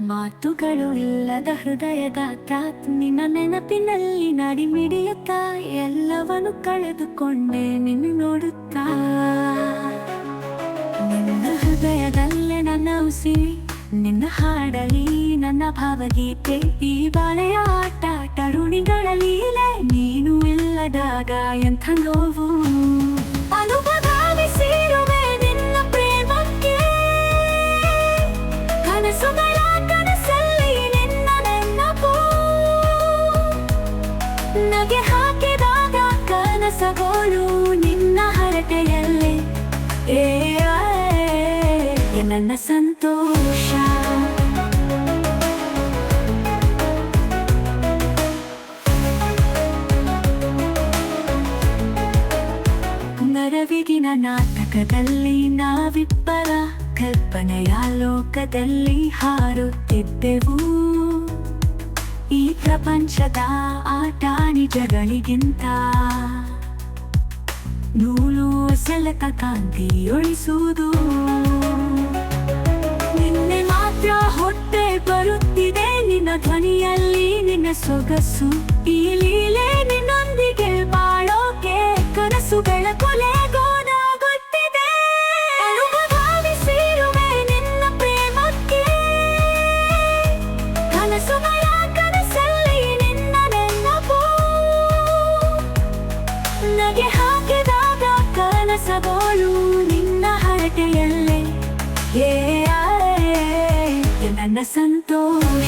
ಮಾತುಗಳು ಇಲ್ಲದ ಹೃದಯದ ನಿನ್ನ ನೆನಪಿನಲ್ಲಿ ನಾಡಿ ಮಿಡಿಯುತ್ತಾ ಎಲ್ಲವನ್ನು ಕಳೆದುಕೊಂಡೆ ನಿನ್ನ ನೋಡುತ್ತಾ. ನಿನ್ನ ಹೃದಯದಲ್ಲೇ ನನ್ನ ಉಸಿರಿ ನಿನ್ನ ಹಾಡಲಿ ನನ್ನ ಭಾವಗೀತೆ, ಈ ಬಾಳೆಯ ಆಟ ತರುಣಿಗಳ ಲೀಲೆ ನೀನು ಇಲ್ಲದಾಗ ಎಂಥ ನೋವು? ಅನುಭವಿಸಿರುವೆ ನಗೆ ಹಾಕಿದಾಗ ಕನಸಗೋಳು ನಿನ್ನ ಹರಟೆಯಲ್ಲಿ. ಏ ನನ್ನ ಸಂತೋಷ. ನರವಿಗಿನ ನಾಟಕದಲ್ಲಿ ನಾವಿಬ್ಬರ ಕಲ್ಪನೆಯ ಲೋಕದಲ್ಲಿ ಹಾರುತ್ತಿದ್ದೆವು. ಈ ಪ್ರಪಂಚದ ಆಟ ನಿಜಗಳಿಗಿಂತ ನೂಲು ಸೆಳೆತ ಕಾಂತಿಯೊಳಿಸುವುದು. ನಿನ್ನೆ ಮಾತ್ರ ಹೊಟ್ಟೆ ಬರುತ್ತಿದೆ, ನಿನ್ನ ಧ್ವನಿಯಲ್ಲಿ ನಿನ್ನ ಸೊಗಸು. ಈ ಲೀಲೆ ನಿನ್ನೊಂದಿಗೆ ಬಾಳೋಕೆ ಕನಸುಗಳ ಕೊಲೆಗೋದಾಗುತ್ತಿದೆ ನಗೆ ಹಾಕಿದಾಗ ಕನಸಗೋಳು ನಿನ್ನ ಹರಟೆಯಲ್ಲೇ. ಏ, ನನ್ನ ಸಂತೋಷ.